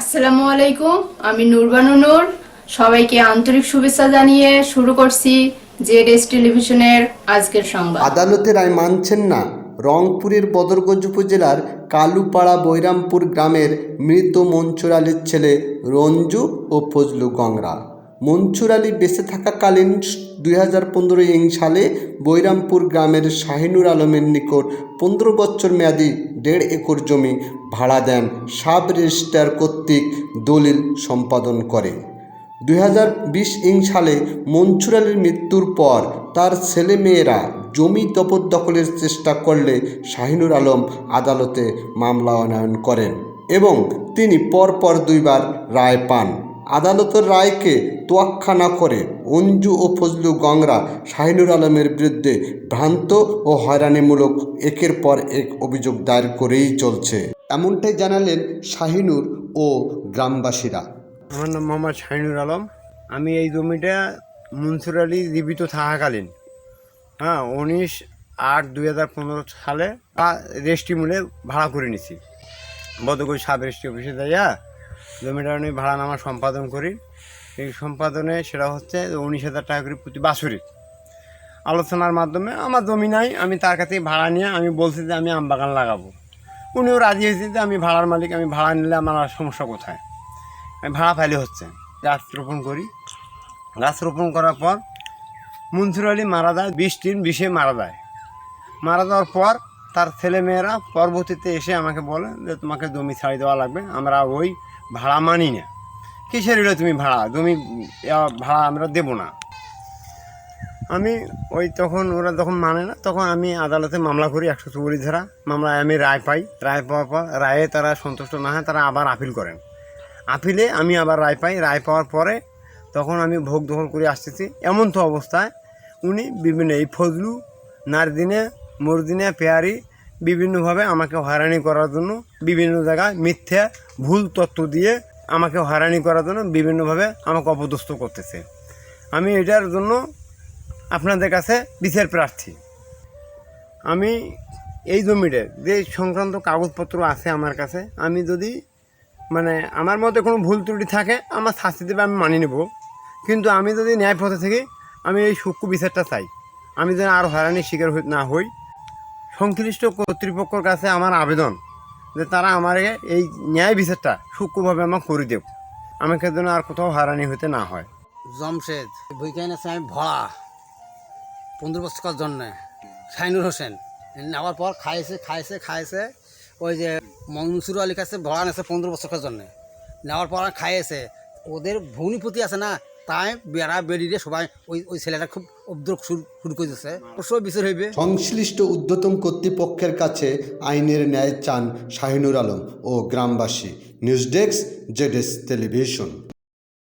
আসসালামু আলাইকুম, আমি নুরবানু নূর। সবাইকে আন্তরিক শুভেচ্ছা জানিয়ে শুরু করছি জেডএস টেলিভিশনের আজকের সংবাদ। আদালতের রায় মানছেন না। রংপুরের বদরগঞ্জ উপজেলার কালুপাড়া বৈরামপুর গ্রামের মৃত মঞ্চুর আলীর ছেলে রঞ্জু ও ফজলু গংরা মনসুর আলী বেঁচে থাকাকালীন দুই হাজার পনেরো ইং সালে বৈরামপুর গ্রামের শাহিনুর আলমের নিকট পনেরো বছর মেয়াদি দেড় একর জমি ভাড়া দেন সাব রেজিস্ট্রার কর্তৃক দলিল সম্পাদন করে। দুই হাজার বিশ ইং সালে মনসুর আলীর মৃত্যুর পর তার ছেলেমেয়েরা জমি দখলের চেষ্টা করলে শাহিনুর আলম আদালতে মামলা অনয়ন করেন এবং তিনি পরপর দুইবার রায় পান। আদালতের রায়কে তোয়াক্কা না করে অঞ্জু ও ফজলু গংরা শাহিনুর আলমের বিরুদ্ধে ভ্রান্ত ও হয়রানিমূলক একের পর এক অভিযোগ দায়ের করেই চলছে। এমনটাই জানালেন শাহিনুর ও গ্রামবাসীরা। আমার নাম মোহাম্মদ শাহিনুর আলম। আমি এই জমিটা মনসুর আলী জীবিত থাকাকালীন হ্যাঁ উনিশ আট দুই হাজার পনেরো সালে রেস্টি মূলে ভাড়া করে নিছি। বদগুল সাব রেস্টি অফিসে যাইয়া জমিটা আমি ভাড়া নামা সম্পাদন করি। এই সম্পাদনে সেটা হচ্ছে উনিশ হাজার টাকা করে প্রতি বাছুরি। আলোচনার মাধ্যমে আমার জমি নাই, আমি তার কাছে ভাড়া নিয়ে আমি বলছি যে আমি আম বাগান লাগাবো। উনিও রাজি হয়েছে যে আমি ভাড়ার মালিক, আমি ভাড়া নিলে আমার আর সমস্যা কোথায়? আমি ভাড়া ফাইলে হচ্ছে। গাছ রোপণ করি। গাছ রোপণ করার পর মনসুর আলী মারা যায়, বিশ দিন বিষে মারা যায়। মারা যাওয়ার পর তার ছেলেমেয়েরা পরবর্তীতে এসে আমাকে বলে যে তোমাকে জমি ছাড়ি দেওয়া লাগবে। আমরা ওই ভাড়া মানি না। কিসের হলো তুমি ভাড়া? তুমি ভাড়া আমরা দেবো না। আমি ওই তখন, ওরা যখন মানে না, তখন আমি আদালতে মামলা করি একশো চুয়াল্লিশ ধারা। মামলায় আমি রায় পাই। রায় পাওয়ার পর, রায়ে তারা সন্তুষ্ট না হয়, তারা আবার আপিল করেন। আপিলে আমি আবার রায় পাই। রায় পাওয়ার পরে তখন আমি ভোগ দখল করে আসতেছি। এমন তো অবস্থায় উনি বিভিন্ন এই ফজলু, নারদিনে, মরদিনে, পেয়ারি বিভিন্নভাবে আমাকে হয়রানি করার জন্য, বিভিন্ন জায়গায় মিথ্যা, ভুল তথ্য দিয়ে আমাকে হয়রানি করার জন্য বিভিন্নভাবে আমাকে অপদস্থ করতেছে। আমি এটার জন্য আপনাদের কাছে বিচার প্রার্থী। আমি এই জমিটার যে সংক্রান্ত কাগজপত্র আছে আমার কাছে, আমি যদি মানে আমার মতে কোনো ভুল ত্রুটি থাকে, আমার শাস্তি দেবে আমি মানি নেব। কিন্তু আমি যদি ন্যায় পথে থেকে, আমি এই সূক্ষ্ম বিচারটা চাই। আমি যেন আর হয়রানির শিকার না হই। সংশ্লিষ্ট কর্তৃপক্ষের কাছে আমার আবেদন যে তারা আমার এই ন্যায় বিচারটা সূক্ষ্মভাবে আমার করে দেব আমাকে যেন আর কোথাও হয়রানি হতে না হয়। জমশেদ বইখানে আছে আমি ভরা। পনেরো বছর জন্য। শাইনুর হোসেন। নেওয়ার পর খাইছে খাইছে খাইছে। ওই যে মনসুর আলী কাছে ভরা নেছে পনেরো বছরের জন্য। নেওয়ার পর খাইয়েছে ওদের ভূমিপতি আছে না তাই বেড়া বেরিয়ে সবাই ওই ওই ছেলেটা খুব উদ্যোগ শুরু করে দিচ্ছে অবশ্যই বিচার হইবে। সংশ্লিষ্ট উদ্ধতম কর্তৃপক্ষের কাছে আইনের ন্যায় চান শাহিনুর আলম ও গ্রামবাসী। নিউজ ডেস্ক জেডেস টেলিভিশন।